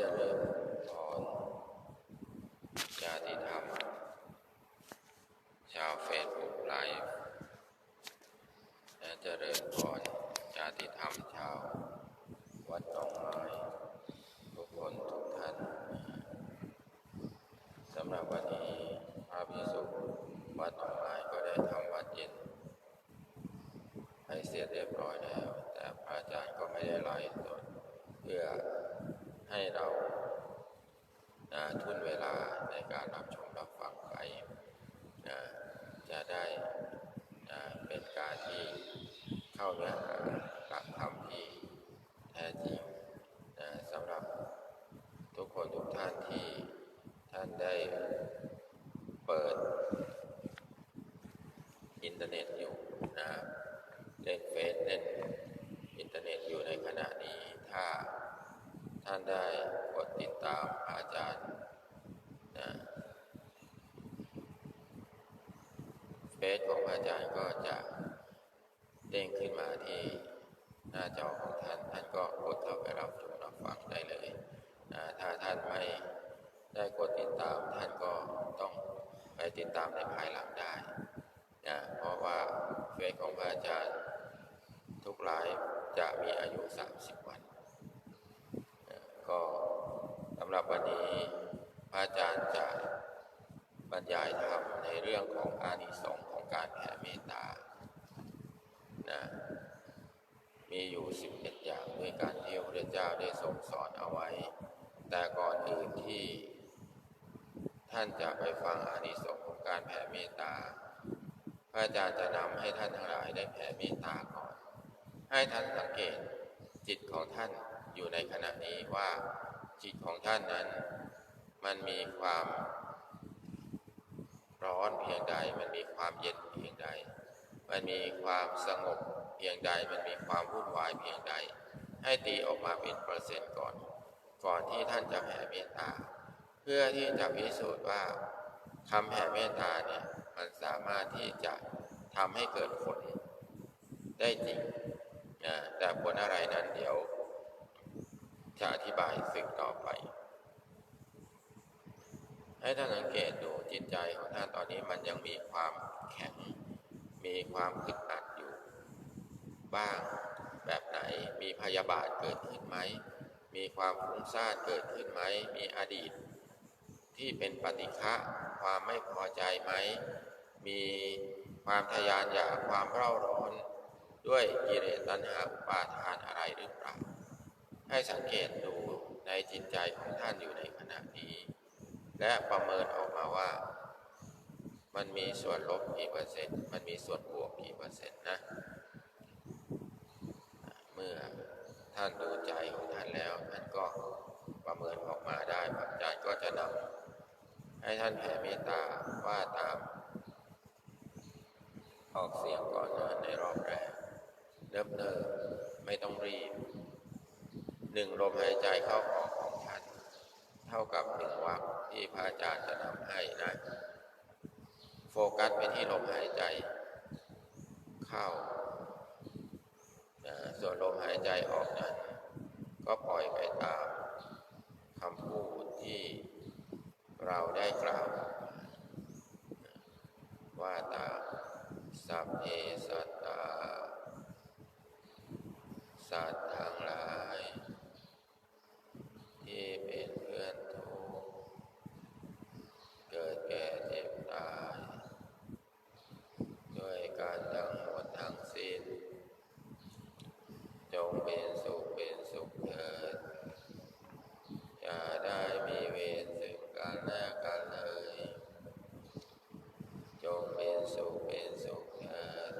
เจริญพรญาติธรรม ชาวเฟซบุ๊กไลฟ์และเจริญพรญาติธรรมชาว วัดหนองไม้ทุกคนทุกท่านสำหรับวันนี้พระพิสุวัดหนองไม้ก็ได้ทำวัดเย็น ให้เสร็จเรียบร้อยแล้ว แต่พระอาจารย์ก็ไม่ได้ไล่สดเพื่อให้เรานะทุนเวลาในการรับชมรับฟังไปนะจะได้นะเป็นการที่เข้าเนื้อหาหลักธรรมที่แท้จริงนะสำหรับทุกคนทุกท่านที่ท่านได้เปิด อินเทอร์เน็ตอยู่นะ เล่นเฟซเล่นอินเทอร์เน็ตอยู่ในขณะนี้ถ้าท่านได้กดติดตามอาจารย์นะเฟซของอาจารย์ก็จะเด้งขึ้นมาที่หน้าจอของท่านท่านก็กดเข้าไปรับชมรับฟังได้เลยนะถ้าท่านไม่ได้กดติดตามท่านก็ต้องไปติดตามในภายหลังได้นะเพราะว่าเฟซของพระอาจารย์ ทุกไลฟ์จะมีอายุ 30 วัน ก็สำหรับวันนี้พระอาจารย์จะบรรยายธรรมในเรื่องของอานิสงส์ของการแผ่เมตตานะมีอยู่ 11 อย่างด้วยการที่พระพุทธเจ้าได้ทรงสอนเอาไว้ แต่ก่อนอื่นที่ท่านจะไปฟังอานิสงส์ของการแผ่เมตตา พระอาจารย์จะนำให้ท่านทั้งหลายได้แผ่เมตตาก่อน ให้ท่านสังเกตจิตของท่านอยู่ในขณะนี้ว่าจิตของท่านนั้น มันมีความร้อนเพียงใด มันมีความเย็นเพียงใด มันมีความสงบเพียงใด มันมีความวุ่นวายเพียงใด ให้ตีออกมาเป็นเปอร์เซ็นต์ก่อน ก่อนที่ท่านจะแผ่เมตตา เพื่อที่จะพิสูจน์ว่าคำแผ่เมตตาเนี่ยมันสามารถที่จะทำให้เกิดผลได้จริง นะแต่ผลอะไรนั้นเดี๋ยว จะอธิบายสึกต่อไป ให้ท่านสังเกตดูจิตใจของท่านตอนนี้มันยังมีความแข็ง มีความอึดอัดอยู่ บ้างแบบไหนมีพยาบาทเกิดขึ้นไหม มีความฟุ้งซ่านเกิดขึ้นไหม มีอดีต ที่เป็นปฏิฆะความไม่พอใจไหม มีความทยานอยากความเร่าร้อน ด้วยกิเลสตัณหาอุปาทานอะไรหรือเปล่า ให้สังเกตดูในจิตใจของท่านอยู่ในขณะนี้ และประเมินออกมาว่า มันมีส่วนลบกี่เปอร์เซ็นต์ มันมีส่วนบวกกี่เปอร์เซ็นต์นะ เมื่อท่านดูใจของท่านแล้วท่านก็ประเมินออกมาได้พระอาจารย์ก็จะนำให้ท่านแผ่เมตตาว่าตามออกเสียงก่อนนะในรอบแรก เริ่มเนิมไม่ต้องรีบหนึ่งลมหายใจเข้าออกของท่านเท่ากับหนึ่งวรรคที่พระอาจารย์จะนำให้นะ โฟกัสไปที่ลมหายใจ เข้านะส่วนลมหายใจออกนั้นก็ปล่อยไปตามคำพูดที่เราได้กล่าว ว่าตามสัพเพสัตตาสัตว์ทั้งหลาย ที่เป็นเพื่อนทุกข์เกิดแก่เจ็บตาย ด้วยการทั้งหมดทั้งสิ้น จงเป็นสุขเป็นสุขเถิด อย่าได้มีเวรซึ่งกันและกันเลย จงเป็นสุขเป็นสุขเถิด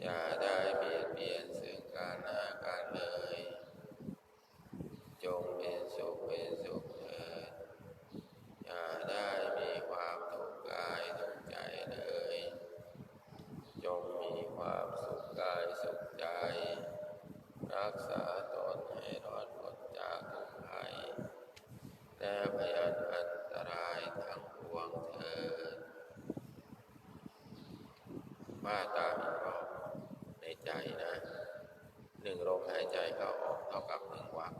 อย่าได้เบียดเบียนซึ่งกันและกันเลย จงเป็นสุขเป็นสุขเถิด อย่าได้มีความทุกข์กายทุกข์ใจเลย จงมีความสุขกายสุขใจ รักษาตนให้รอดพ้นจากทุกภัย และพยันอันตรายทั้งปวงเถิดว่าตามอีกรอบในใจนะ หนึ่งลมหายใจเข้าออกเท่ากับหนึ่งวัก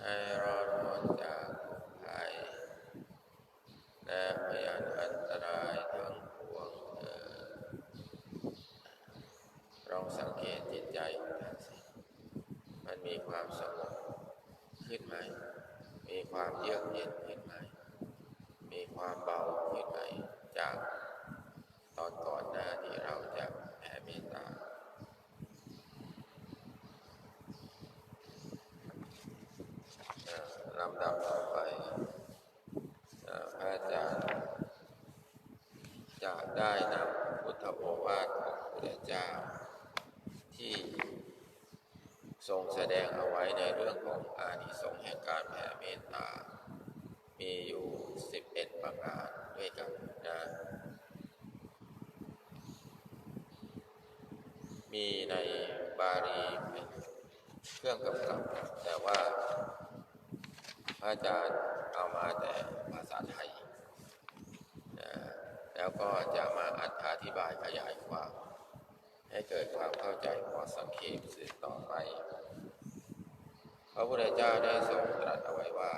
ให้รอดพ้นจากทุกภัยและพยานอันตรายทั้งปวงเถิดลองสังเกตจิตใจของท่านสิ มันมีความสงบขึ้นไหม มีความเยือกเย็นขึ้นไหม มีความเบาขึ้นไหม จากตอนก่อนหน้าที่เราจะแผ่เมตตา เอ่อลำดับต่อไปเอ่อพระอาจารย์จะ ได้นำพุทธโอวาทของพระพุทธเจ้า ที่ทรงแสดงเอาไว้ในเรื่องของอานิสงส์แห่งการแผ่เมตตา มีอยู่ 11 ประการด้วยกันนะ มีในบาลีเป็นเครื่องกำกับ แต่ว่าพระอาจารย์เอามาแต่ภาษาไทยนะแล้ว ก็จะมาอธิบายขยายความ ให้เกิดความเข้าใจพอสังเขปสืบต่อไป พระพุทธเจ้าได้ทรงตรัสเอาไว้ว่า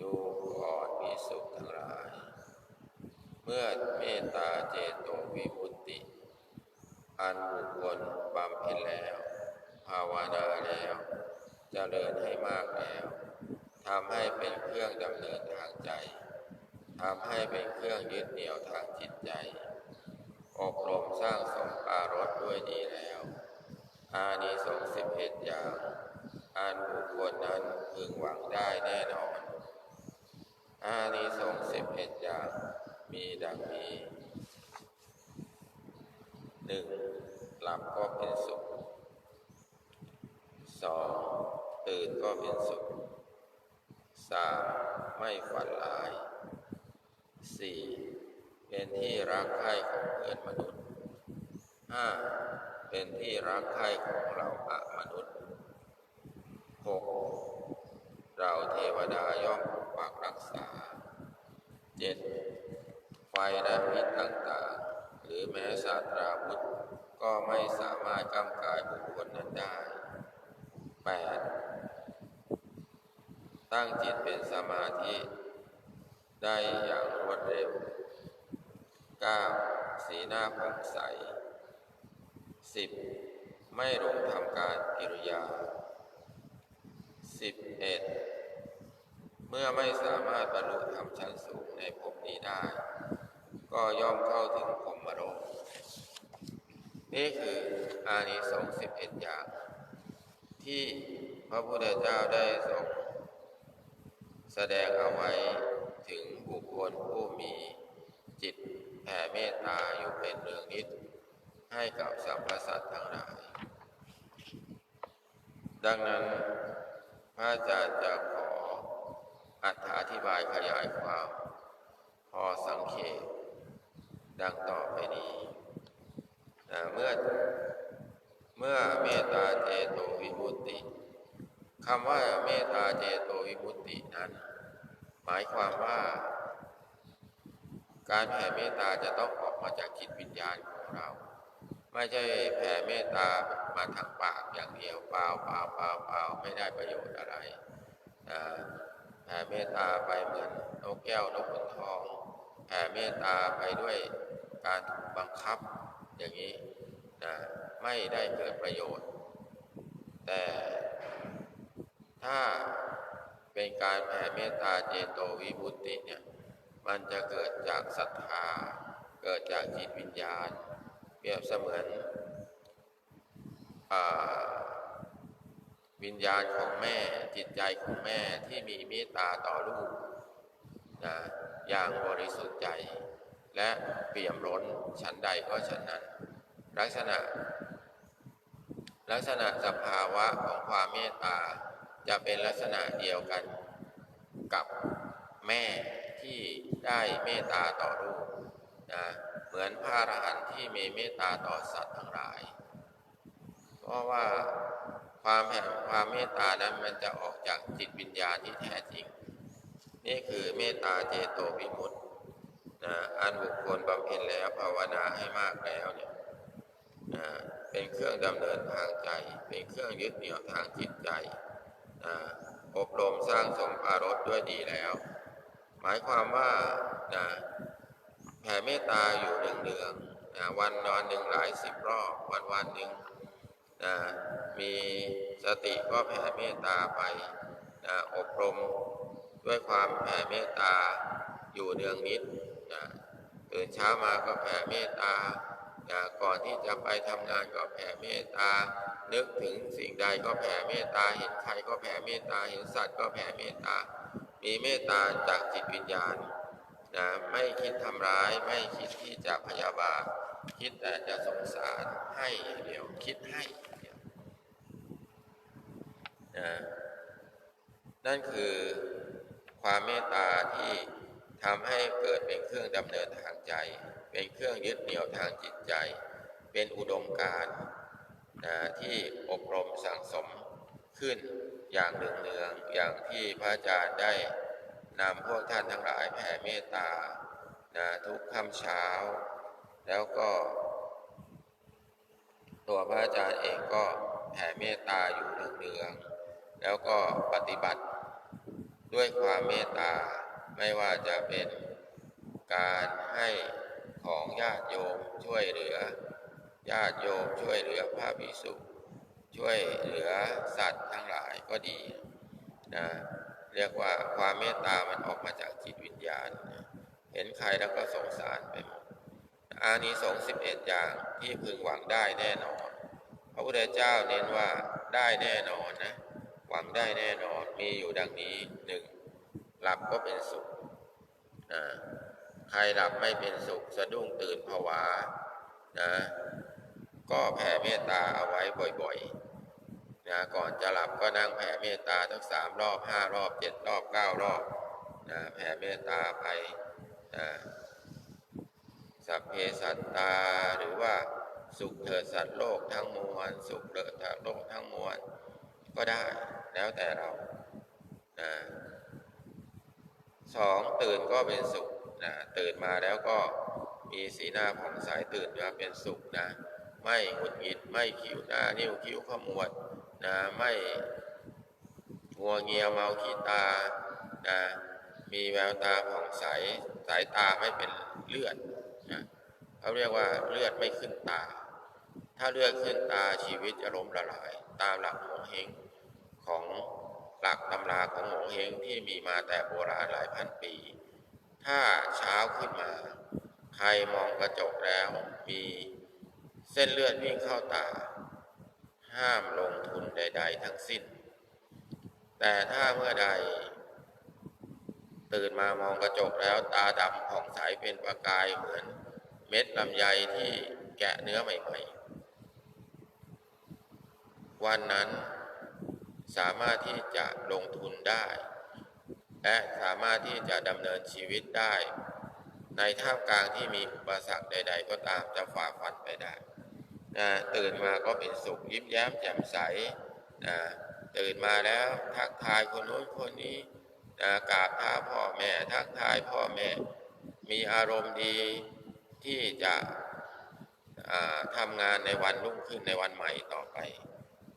ดูก่อนพิสุทั้งหลาย เมื่อเมตตาเจโตวิมุตติ อันบุคคลบำเพ็ญแล้ว ภาวนาแล้วจเจริญให้มากแล้วทำให้เป็นเครื่องดำเนินทางใจ ทำให้เป็นเครื่องยึดเหนี่ยวทางจิตใจ อบรมสร้างสมปารถด้วยดีแล้ว อานิสงส์สิบเอ็ดอย่างอันบุคคลนั้นพึงหวังได้แน่นอน อานิสงส์สิบเอ็ดอย่างมีดังนี้หนึ่งหลับก็เป็นสุขสองตื่นก็เป็นสุขสามไม่ฝันร้าย สี่เป็นที่รักใคร่ของเพื่อนมนุษย์ห้าเป็นที่รักใคร่ของเราอะมนุษย์หกเราเทวดาย่อมปกปักรักษาเจ็ดไฟและพิษต่างๆ หรือแม้ศาสตราวุธ ก็ไม่สามารถกำกายบุคคลนั้นได้แปดตั้งจิตเป็นสมาธิ ได้อย่างรวดเร็ว 9. สีหน้าผ่องใส 10. ไม่หลงทำการกิริยา 11. เมื่อไม่สามารถบรรลุธรรมชั้นสูงในภพนี้ได้ ก็ย่อมเข้าถึงพรมโลกนี่คืออานิสงส์11 อย่าง ที่พระพุทธเจ้าได้ทรงแสดงเอาไว้ ถึงบุคคลผู้มีจิตแผ่เมตตาอยู่เป็นเนืองนิด ให้กับสรรพสัตว์ทั้งหลาย ดังนั้นพระอาจารย์จะขออธิบายขยายความ พอสังเขต ดังต่อไปนี้นะเมื่อเมื่อเมตตาเจโตวิมุตติคำว่าเมตตาเจโตวิมุตตินั้น หมายความว่า การแผ่เมตตาจะต้องออกมาจากจิตวิญญาณของเรา ไม่ใช่แผ่เมตตามาทางปากอย่างเดียวเปล่าเปล่าเปล่าเปล่าไม่ได้ประโยชน์อะไรนะแผ่เมตตาไปเหมือนนกแก้วนกขุนทองแผ่เมตตาไปด้วยการบังคับอย่างนี้นะไม่ได้เกิดประโยชน์ แต่ถ้า เป็นการแผ่เมตตาเจโตวิมุตติเนี่ยมันจะเกิดจากศรัทธา เกิดจากจิตวิญญาณ เปรียบเสมือนอวิญญาณของแม่จิตใจของแม่ที่มีเมตตาต่อลูกนะอย่างบริสุทธิ์ใจ และเปี่ยมล้นฉันใดก็ฉันนั้น ลักษณะ ลักษณะสภาวะของความเมตตา จะเป็นลักษณะเดียวกันกับแม่ที่ได้เมตตาต่อลูกนะเหมือนพระอรหันต์ที่มีเมตตาต่อสัตว์ทั้งหลาย เพราะว่าความแห่งความเมตตานั้นมันจะออกจากจิตวิญญาณที่แท้จริง นี่คือเมตตาเจโตวิมุตตินะอันบุคคลบำเพ็ญแล้วภาวนาให้มากแล้วเนี่ยนะเป็นเครื่องดำเนินทางใจ เป็นเครื่องยึดเหนี่ยวทางจิตใจ อบรมสร้างสมอารสด้วยดีแล้ว หมายความว่านะแผ่เมตตาอยู่เนืองๆนะวันนอนหนึ่งหลายสิบรอบวันวันหนึ่งนะมีสติก็แผ่เมตตาไปนะอบรมด้วยความแผ่เมตตาอยู่เนืองนิดนะตื่นเช้ามาก็แผ่เมตตานะก่อนที่จะไปทำงานก็แผ่เมตตา นึกถึงสิ่งใดก็แผ่เมตตา เห็นใครก็แผ่เมตตา เห็นสัตว์ก็แผ่เมตตา มีเมตตาจากจิตวิญญาณนะไม่คิดทำร้าย ไม่คิดที่จะพยาบาท คิดแต่จะสงสารให้เดียว คิดให้เดียวนะนั่นคือความเมตตาที่ทำให้เกิดเป็นเครื่องดำเนินทางใจ เป็นเครื่องยึดเหนี่ยวทางจิตใจ เป็นอุดมการณ์ นะที่อบรมสั่งสมขึ้นอย่างเนืองๆอย่างที่พระอาจารย์ได้นำพวกท่านทั้งหลายแผ่เมตตานะทุกค่ำเช้า แล้วก็ ตัวพระอาจารย์เองก็แผ่เมตตาอยู่เนืองๆแล้วก็ปฏิบัติด้วยความเมตตาไม่ว่าจะเป็นการให้ของญาติโยมช่วยเหลือ ญาติโยมช่วยเหลือพระภิกษุ ช่วยเหลือสัตว์ทั้งหลายก็ดีนะเรียกว่าความเมตตามันออกมาจากจิตวิญญาณนะเห็นใครแล้วก็สงสารไปหมดอานิสงส์สิบเอ็ดอย่างที่พึงหวังได้แน่นอน พระพุทธเจ้าเน้นว่าได้แน่นอนนะ หวังได้แน่นอนมีอยู่ดังนี้หนึ่งหลับก็เป็นสุขนะใครหลับไม่เป็นสุขสะดุ้งตื่นผวานะ ก็แผ่เมตตาเอาไว้บ่อยๆนะก่อนจะหลับก็นั่งแผ่เมตตาทั้งสามรอบห้ารอบเจ็ดรอบเก้ารอบนะแผ่เมตตาไปนะสัพเพสัตตาหรือว่าสุขเถิดสัตว์โลกทั้งมวลสุขเถิดสัตว์โลกทั้งมวลก็ได้แล้วแต่เรานะสองตื่นก็เป็นสุขนะตื่นมาแล้วก็มีสีหน้าผ่องใสตื่นมาเป็นสุขนะ ไม่หงุดหงิดไม่ขิวหน้านิ้วคิ้วขมวดนะไม่งัวเงียเมาขี้ตานะมีแววตาผ่องใสสายตาไม่เป็นเลือดนะเขาเรียกว่าเลือดไม่ขึ้นตา ถ้าเลือดขึ้นตาชีวิตจะล้มละลาย ตามหลักโหเฮงของหลักตำราของโหเฮงที่มีมาแต่โบราณหลายพันปี ถ้าเช้าขึ้นมา ใครมองกระจกแล้วมี ส้นเลือดวิ่งเข้าตา ห้ามลงทุนใด ๆ ทั้งสิ้น แต่ถ้าเมื่อใด ตื่นมามองกระจกแล้วตาดำผ่องใสเป็นประกายเหมือนเม็ดลำไยที่แกะเนื้อใหม่ ๆ วันนั้นสามารถที่จะลงทุนได้ และสามารถที่จะดำเนินชีวิตได้ในท่ามกลางที่มีอุปสรรคใด ๆ ก็ตามจะฝ่าฟันไปได้ นะตื่นมาก็เป็นสุขยิ้มแย้มแจ่มใสนะตื่นมาแล้วทักทายคนโน้นคนนี้นะกราบเท้าพ่อแม่ ทักทายพ่อแม่ มีอารมณ์ดีที่จะอ่าทำงานในวันรุ่งขึ้นในวันใหม่ต่อไป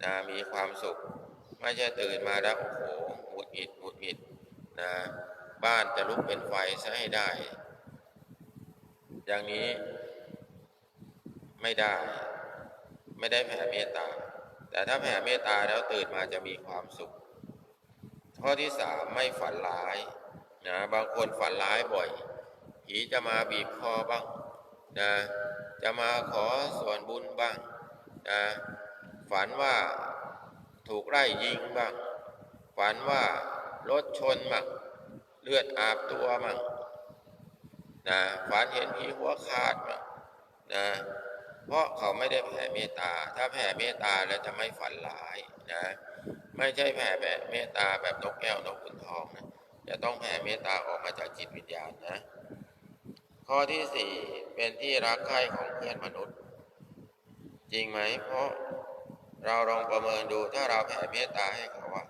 นะมีความสุข ไม่ใช่ตื่นมาแล้วโอ้โหหงุดหงิดหงุดหงิดนะบ้านจะลุกเป็นไฟซะให้ได้ อย่างนี้ไม่ได้ ไม่ได้แผ่เมตตา แต่ถ้าแผ่เมตตาแล้วตื่นมาจะมีความสุข ข้อที่สามไม่ฝันร้ายนะบางคนฝันร้ายบ่อยผีจะมาบีบคอบ้างนะจะมาขอส่วนบุญบ้างนะฝันว่าถูกไล่ยิงบ้าง ฝันว่ารถชนมั่งเลือดอาบตัวมั่งนะฝันเห็นผีหัวขาดมั่งนะ เพราะเขาไม่ได้แผ่เมตตา ถ้าแผ่เมตตาแล้วจะไม่ฝันร้ายนะ ไม่ใช่แผ่แบบเมตตาแบบนกแก้วนกขุนทองนะจะต้องแผ่เมตตาออกมาจากจิตวิญญาณนะ ข้อที่สี่เป็นที่รักใคร่ของเพื่อนมนุษย์ จริงไหม เพราะเราลองประเมินดูถ้าเราแผ่เมตตาให้เขาว่า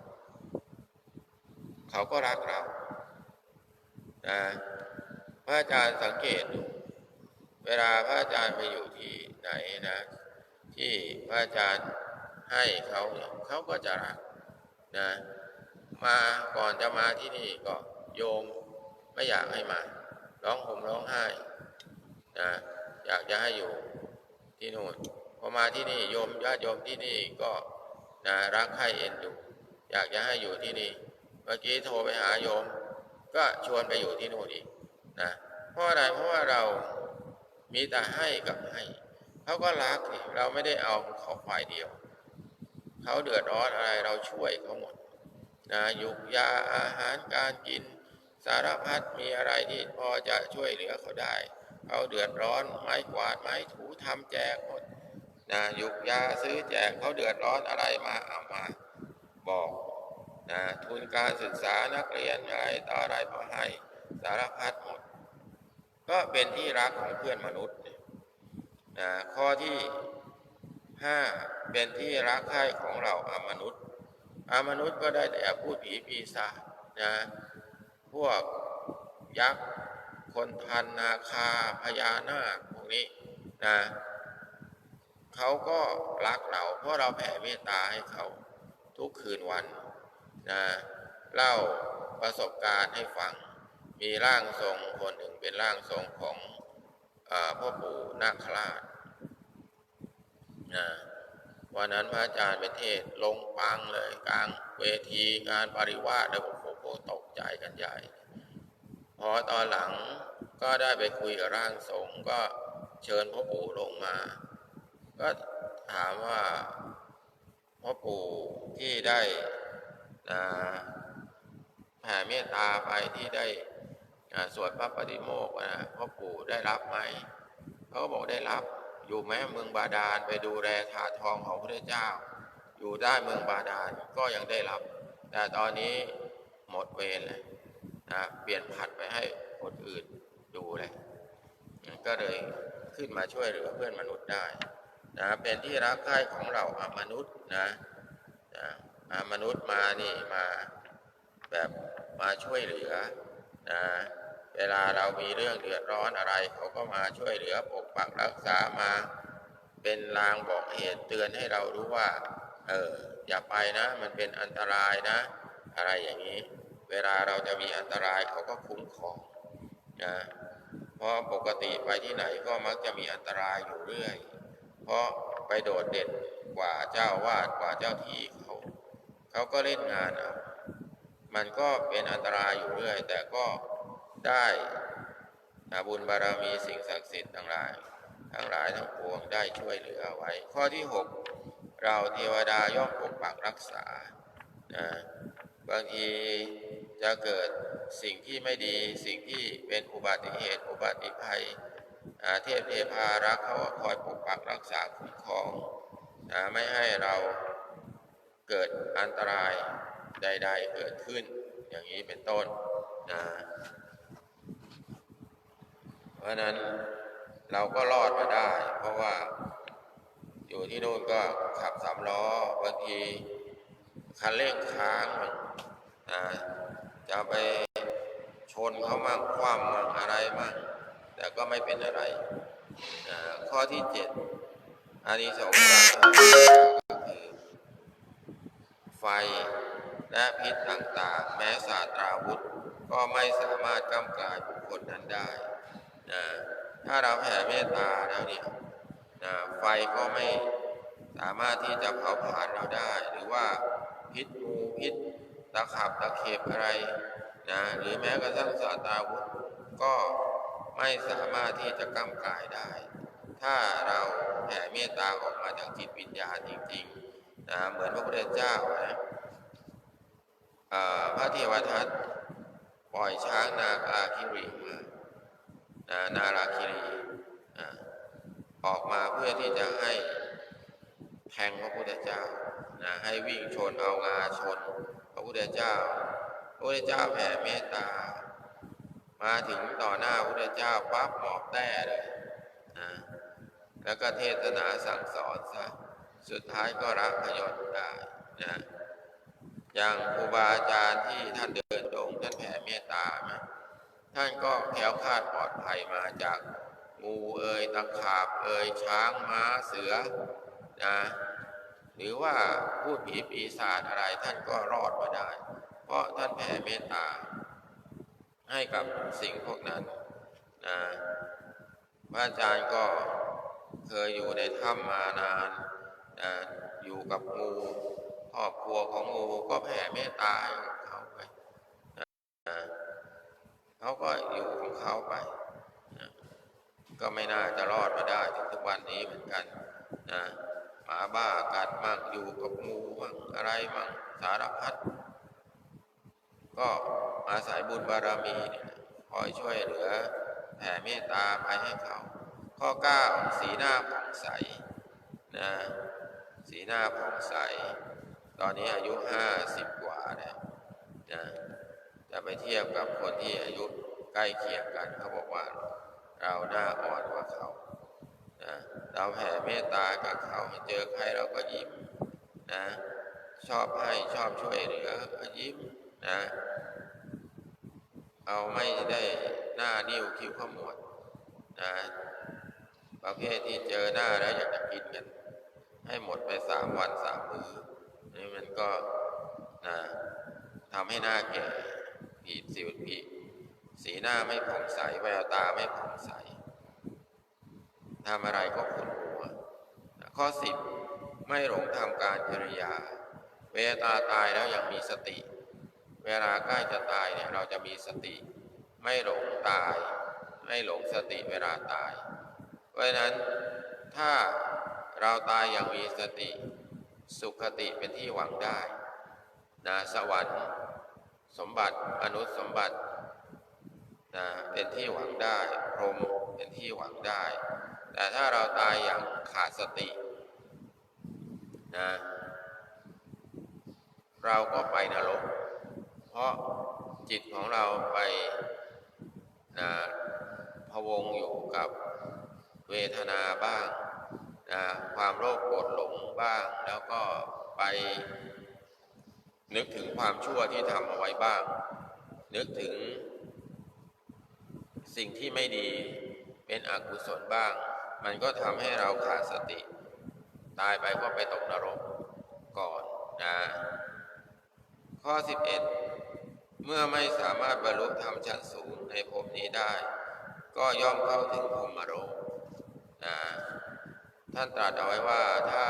เขาก็รักเรานะพระอาจารย์สังเกตดูเวลาพระอาจารย์ไปอยู่ที่ ไหนนะ ที่พระอาจารย์ให้เขาเนี่ยเขาก็จะรักนะ มาก่อนจะมาที่นี่ก็โยมไม่อยากให้มา ร้องห่มร้องไห้นะอยากจะให้อยู่ที่นู่นพอมาที่นี่โยมญาติโยมที่นี่ก็นะรักใคร่เอ็นดูอยากจะให้อยู่ที่นี่ เมื่อกี้โทรไปหาโยม ก็ชวนไปอยู่ที่นู่นอีกนะเพราะอะไรเพราะว่าเรามีแต่ให้กับให้ เขาก็รักเราไม่ได้เอาเขาฝ่ายเดียว เขาเดือดร้อนอะไรเราช่วยเขาหมดนะยุกยาอาหารการกิน สารพัดมีอะไรที่พอจะช่วยเหลือเขาได้เขาเดือดร้อนไม้กวาดไม้ถูทำแจกหมดนะยุกยาซื้อแจกเขาเดือดร้อนอะไรมาเอามาบอกนะทุนการศึกษานักเรียนอะไรต่ออะไรพอให้สารพัดหมด ก็เป็นที่รักของเพื่อนมนุษย์ นะข้อที่ห้าเป็นที่รักใคร่ของเราอมนุษย์อมนุษย์ก็ได้แต่พูดผีปีศาจนะพวกยักษ์คนทันนาคาพญานาคพวกนี้นะเขาก็รักเราเพราะเราแผ่เมตตาให้เขาทุกคืนวันนะเล่าประสบการณ์ให้ฟัง มีร่างทรงคนหนึ่งเป็นร่างทรงของ พ่อปู่นาคราชนะวันนั้นพระอาจารย์ไปเทศลงปังเลยกลางเวทีงานปริวาสแล้วโอ้โหตกใจกันใหญ่ พอตอนหลังก็ได้ไปคุยกับร่างทรงก็เชิญพ่อปู่ลงมา ก็ถามว่าพ่อปู่ที่ได้อ่าแผ่เมตตาไปที่ได้ สวดพระปฏิโมกข์นะพ่อปู่ได้รับไหมเขาก็บอกได้รับอยู่แม้เมืองบาดาลไปดูแลถาทองของพระเจ้า อยู่ได้เมืองบาดาลก็ยังได้รับ แต่ตอนนี้หมดเวรเลยนะเปลี่ยนผัดไปให้คนอื่นดูเลยก็เลยขึ้นมาช่วยเหลือเพื่อนมนุษย์ได้นะเป็นที่รักใคร่ของเราอมนุษย์นะนะอมนุษย์มานี่มาแบบมาช่วยเหลือนะ เวลาเรามีเรื่องเดือดร้อนอะไร เขาก็มาช่วยเหลือปกปักรักษามา เป็นลางบอกเหตุเตือนให้เรารู้ว่า เอออย่าไปนะ มันเป็นอันตรายนะ อะไรอย่างนี้ เวลาเราจะมีอันตรายเขาก็คุ้มครองนะเพราะปกติไปที่ไหนก็มักจะมีอันตรายอยู่เรื่อย เพราะไปโดดเด่นกว่าเจ้าวาดกว่าเจ้าที่เขาเขาก็เล่นงานเอามันก็เป็นอันตรายอยู่เรื่อย แต่ก็ ได้บุญบารมีสิ่งศักดิ์สิทธิ์ทั้งหลาย ทั้งหลายทั้งปวงได้ช่วยเหลือไว้ ข้อที่ 6 เราเทวดาย่อมปกปักรักษานะบางทีจะเกิดสิ่งที่ไม่ดีสิ่งที่เป็นอุบัติเหตุ อุบัติภัยเทพเทพารักเขาคอยปกปักรักษาคุ้มครองนะไม่ให้เราเกิดอันตรายใด ๆ เกิดขึ้น อย่างนี้เป็นต้นนะ เพราะนั้นเราก็รอดมาได้ เพราะว่าอยู่ที่นู่นก็ขับสามล้อบางทีคันเร่งค้างมันะจะไปชนเขามั่งคว่ำมั่งอะไรมั่งแต่ก็ไม่เป็นอะไรนะข้อที่เจ็ดอานิสงส์การก็คือไฟและพิษต่างๆ แม้ศาสตราวุธ ก็ไม่สามารถกำกายบุคคลนั้นได้ นะถ้าเราแผ่เมตตาแล้วเนี่ยนะไฟก็ไม่สามารถที่จะเผาผลาญเราได้ หรือว่าพิษงูพิษตะขับตะเข็บอะไรนะหรือแม้กระทั่งศาสตาวุธก็ไม่สามารถที่จะกำกายได้ ถ้าเราแผ่เมตตาออกมาจากจิตวิญญาณจริงๆนะเหมือนพระพุทธเจ้านะพระเทวทัตปล่อยช้างนาคาคิริมา นะนาราคิรีออกมาเพื่อที่จะให้แทงพระพุทธเจ้านะให้วิ่งชนเอางาชน พระพุทธเจ้า พระพุทธเจ้าแผ่เมตตา มาถึงต่อหน้าพระพุทธเจ้าปั๊บหมอบแต้เลยนะแล้วก็เทศนาสั่งสอนซะสุดท้ายก็รับพยศได้นะอย่างครูบาอาจารย์ที่ท่านเดินตรงท่านแผ่เมตตา ท่านก็แคล้วคาดปลอดภัยมาจากงูเอ่ยตะขาบเอ่ยช้างม้าเสือนะหรือว่าพูดผีปีศาจอะไรท่านก็รอดมาได้ เพราะท่านแผ่เมตตา ให้กับสิ่งพวกนั้นนะพระอาจารย์ก็เคยอยู่ในถ้ำมานานนะอยู่กับงูครอบครัวของงูก็แผ่เมตตาให้กับเขาไปนะ เขาก็อยู่ของเขาไปนะก็ไม่น่าจะรอดมาได้ถึงทุกวันนี้เหมือนกันนะหมาบ้ากัดมั่งอยู่กับงูมั่งอะไรมั่งสารพัดก็อาศัยบุญบารมีคอยช่วยเหลือแผ่เมตตาไปให้เขา ข้อ 9 สีหน้าผ่องใสนะสีหน้าผ่องใส ตอนนี้อายุห้าสิบกว่าแล้วนะ จะไปเทียบกับคนที่อายุใกล้เคียงกันเขาบอกว่า เราหน้าอ่อนกว่าเขานะเราแผ่เมตตากับเขาเจอใครเราก็ยิ้มนะชอบให้ชอบช่วยเหลือก็ยิ้มนะเอาไม่ได้หน้านิ้วคิ้วขมวดนะประเภทที่เจอหน้าแล้วอยากจะกินกัน ให้หมดไปสามวันสามมื้อนี่มันก็นะทำให้หน้าแก่ ผีสิวผีสีหน้าไม่ผ่องใสแววตาไม่ผ่องใสทำอะไรก็ขุ่นหัว ข้อสิบไม่หลงทำการกิริยา เวลาตายแล้วยังมีสติ เวลาใกล้จะตายเนี่ยเราจะมีสติ ไม่หลงตาย ไม่หลงสติเวลาตาย เพราะฉะนั้นถ้าเราตายอย่างมีสติ สุขติเป็นที่หวังได้นะสวรรค์ สมบัติอนุสมบัตินะเป็นที่หวังได้พรหมเป็นที่หวังได้ แต่ถ้าเราตายอย่างขาดสตินะเราก็ไปนรก เพราะจิตของเราไปนะพวงอยู่กับเวทนาบ้างนะความโลภโกรธหลงบ้าง แล้วก็ไป นึกถึงความชั่วที่ทำเอาไว้บ้าง นึกถึงสิ่งที่ไม่ดีเป็นอกุศลบ้าง มันก็ทำให้เราขาดสติ ตายไปก็ไปตกนรกก่อนนะข้อ 11 เมื่อไม่สามารถบรรลุธรรมชั้นสูงในภพนี้ได้ ก็ย่อมเข้าถึงพรมโลกนะท่านตรัสเอาไว้ว่าถ้า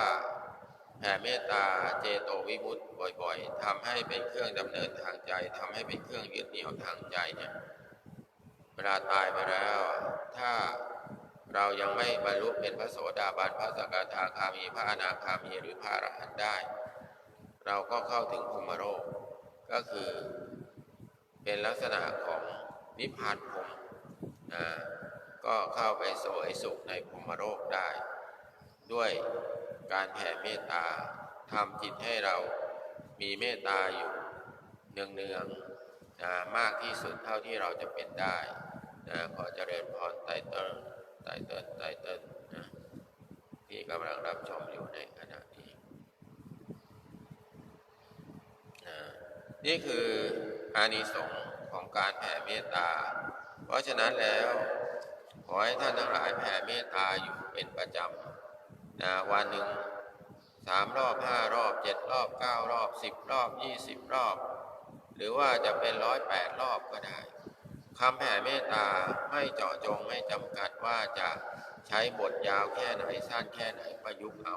แผ่เมตตาเจโตวิมุตติบ่อยๆทำให้เป็นเครื่องดำเนินทางใจทำให้เป็นเครื่องยึดเหนี่ยวทางใจเนี่ยเวลาตายไปแล้ว ถ้าเรายังไม่บรรลุเป็นพระโสดาบันพระสกทาคามีพระอนาคามีหรือพระอรหันต์ได้ เราก็เข้าถึงพรหมโลกก็คือเป็นลักษณะของนิพพานพรมอ่าก็เข้าไปโสยสุขในพรหมโลกได้ ด้วย การแผ่เมตตาทำจิตให้เรามีเมตตาอยู่เนืองๆนะมากที่สุดเท่าที่เราจะเป็นได้นะขอเจริญพรไตเติ้ลไตเติ้ลไตเติ้ลนะที่กำลังรับชมอยู่ในขณะนี้นะนี่คืออานิสงส์ของการแผ่เมตตา เพราะฉะนั้นแล้ว ขอให้ท่านทั้งหลายแผ่เมตตาอยู่เป็นประจำ นะวันหนึ่งสามรอบห้ารอบเจ็ดรอบเก้ารอบสิบรอบยี่สิบรอบ หรือว่าจะเป็นร้อยแปดรอบก็ได้คำแผ่เมตตาไม่เจาะจงไม่จำกัดว่าจะใช้บทยาวแค่ไหนสั้นแค่ไหนประยุกต์เอา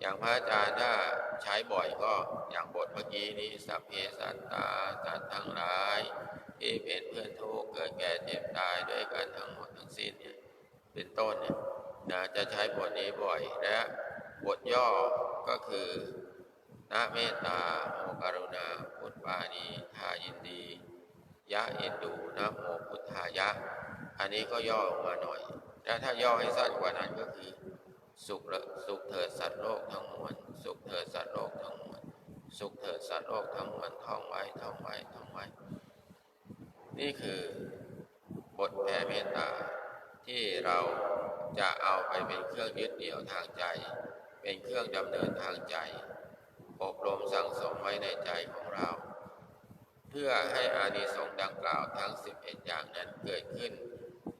อย่างพระอาจารย์ถ้าใช้บ่อยก็อย่างบทเมื่อกี้นี้สัพเพสัตตาสัตว์ทั้งหลายที่เป็นเพื่อนทุกข์เกิดแก่เจ็บตายด้วยกันทั้งหมดทั้งสิ้นเนี่ยเป็นต้นเนี่ย นะจะใช้บทนี้บ่อยและบทย่อก็คือนะเมตตาโมกรุณาพุทธปานีทายินดี ยะเอ็นดูนะโมพุทธายะ อันนี้ก็ย่อลงมาหน่อย และถ้าย่อให้สั้นกว่านั้นก็คือ สุขละสุขเถิดสัตว์โลกทั้งมวลสุขเถิดสัตว์โลกทั้งมวลสุขเถิดสัตว์โลกทั้งมวลท่องไว้ท่องไว้ท่องไว้ นี่คือบทแผ่เมตตา ที่เราจะเอาไปเป็นเครื่องยึดเหนี่ยวทางใจ เป็นเครื่องดำเนินทางใจ อบรมสั่งสมไว้ในใจของเรา เพื่อให้อานิสงส์ดังกล่าวทั้ง 11 อย่างนั้นเกิดขึ้น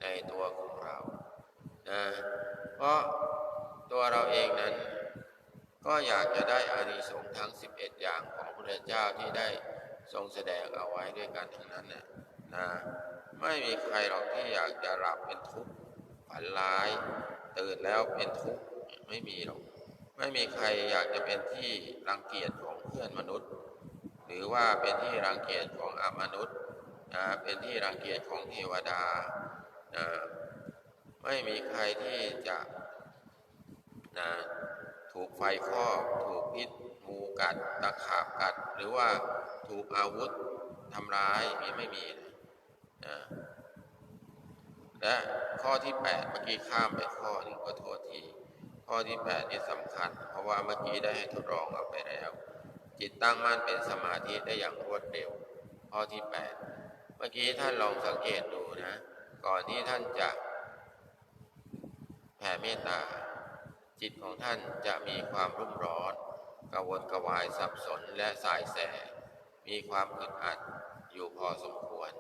ในตัวของเรานะเพราะตัวเราเองนั้น ก็อยากจะได้อานิสงส์ทั้ง 11 อย่างของพระเจ้าที่ได้ทรงแสดงเอาไว้ด้วยกันทั้งนั้นน่ะ นะไม่มีใครหรอกที่อยากจะหลับเป็นทุกข์ฝันร้าย ตื่นแล้วเป็นทุกข์ไม่มีหรอก ไม่มีใครอยากจะเป็นที่รังเกียจของเพื่อนมนุษย์ หรือว่าเป็นที่รังเกียจของอมนุษย์นะเป็นที่รังเกียจของเทวดานะไม่มีใครที่จะนะถูกไฟคลอกถูกพิษงูกัดตะขาบกัด หรือว่าถูกอาวุธทำร้ายมีไม่มีนะ และข้อที่แปดเมื่อกี้ข้ามไปข้อหนึ่งก็โทษที ข้อที่แปดนี่สำคัญ เพราะว่าเมื่อกี้ได้ให้ทดลองเอาไปแล้ว จิตตั้งมั่นเป็นสมาธิได้อย่างรวดเร็ว ข้อที่แปดเมื่อกี้ท่านลองสังเกตดูนะ ก่อนที่ท่านจะแผ่เมตตา จิตของท่านจะมีความรุ่มร้อนกระวนกระวายสับสนและสายแส มีความอึดอัดอยู่พอสมควร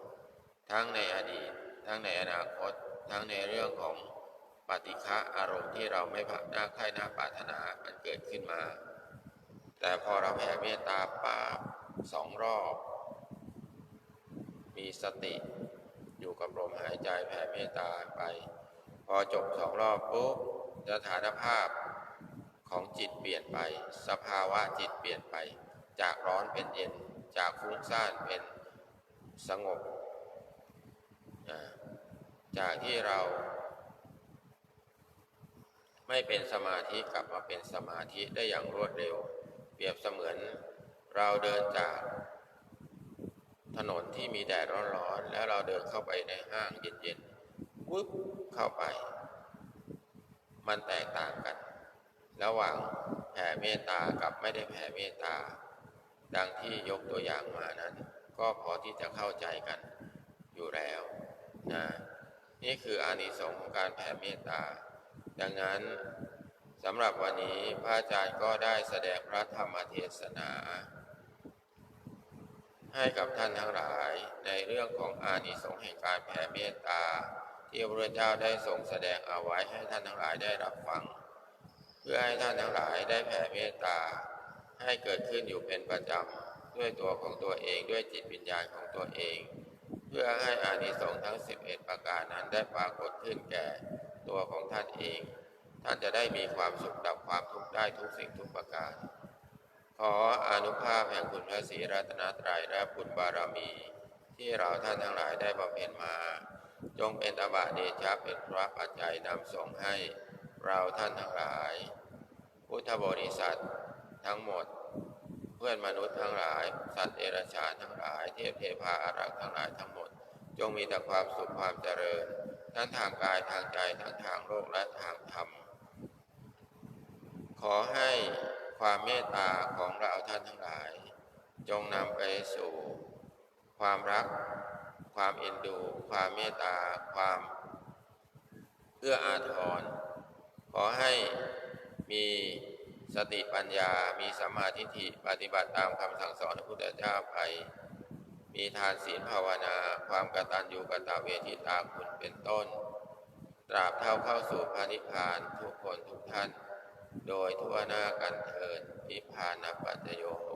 ทั้งในอดีต ทั้งในอนาคต ทั้งในเรื่องของปฏิฆะอารมณ์ที่เราไม่พักหน้าใคร่หน้าปรารถนามันเกิดขึ้นมา แต่พอเราแผ่เมตตาปาบสองรอบ มีสติอยู่กับลมหายใจแผ่เมตตาไป พอจบสองรอบปุ๊บสถานภาพของจิตเปลี่ยนไป สภาวะจิตเปลี่ยนไป จากร้อนเป็นเย็น จากฟุ้งซ่านเป็นสงบ จากที่เรา ไม่เป็นสมาธิกลับมาเป็นสมาธิได้อย่างรวดเร็ว เปรียบเสมือนเราเดินจากถนนที่มีแดดร้อนๆ แล้วเราเดินเข้าไปในห้างเย็นๆวุ๊บเข้าไป มันแตกต่างกัน ระหว่างแผ่เมตตากับไม่ได้แผ่เมตตา ดังที่ยกตัวอย่างมานั้น ก็พอที่จะเข้าใจกันอยู่แล้วนะ นี่คืออานิสงส์ของการแผ่เมตตา ดังนั้นสำหรับวันนี้พระอาจารย์ก็ได้แสดงพระธรรมเทศนา ให้กับท่านทั้งหลายในเรื่องของอานิสงส์แห่งการแผ่เมตตา ที่พระเจ้าได้ทรงแสดงเอาไว้ให้ท่านทั้งหลายได้รับฟัง เพื่อให้ท่านทั้งหลายได้แผ่เมตตา ให้เกิดขึ้นอยู่เป็นประจำด้วยตัวของตัวเองด้วยจิตวิญญาณของตัวเอง เพื่อให้อานิสงส์ทั้ง 11 ประการนั้นได้ปรากฏขึ้นแก่ตัวของท่านเอง ท่านจะได้มีความสุขดับความทุกข์ได้ทุกสิ่งทุกประการ ขออนุภาพแห่งคุณพระศรีรัตนตรัยและบุญบารมี ที่เราท่านทั้งหลายได้บำเพ็ญมา จงเป็นอบะเดชะเป็นพระปัจจัยนำส่งให้เราท่านทั้งหลาย พุทธบริษัททั้งหมด เพื่อนมนุษย์ทั้งหลาย สัตว์เอราชาทั้งหลาย เทพเทพาอารักษ์ทั้งหลายทั้งหมด จงมีแต่ความสุขความเจริญ ทั้งทางกายทางใจทั้งทางโลกและทางธรรม ขอให้ความเมตตาของเราท่านทั้งหลาย จงนำไปสู่ ความรัก ความเอ็นดู ความเมตตา ความเอื้ออาทรขอให้มี สติปัญญามีสัมมาทิฏฐิปฏิบัติตามคำสั่งสอนของพระพุทธเจ้าไปมีทานศีลภาวนา ความกตัญญูกตเวทิตาคุณเป็นต้น ตราบเท่าเข้าสู่พระนิพพานทุกคนทุกท่าน โดยทั่วหน้ากันเถิดนิพพานปัจโยโ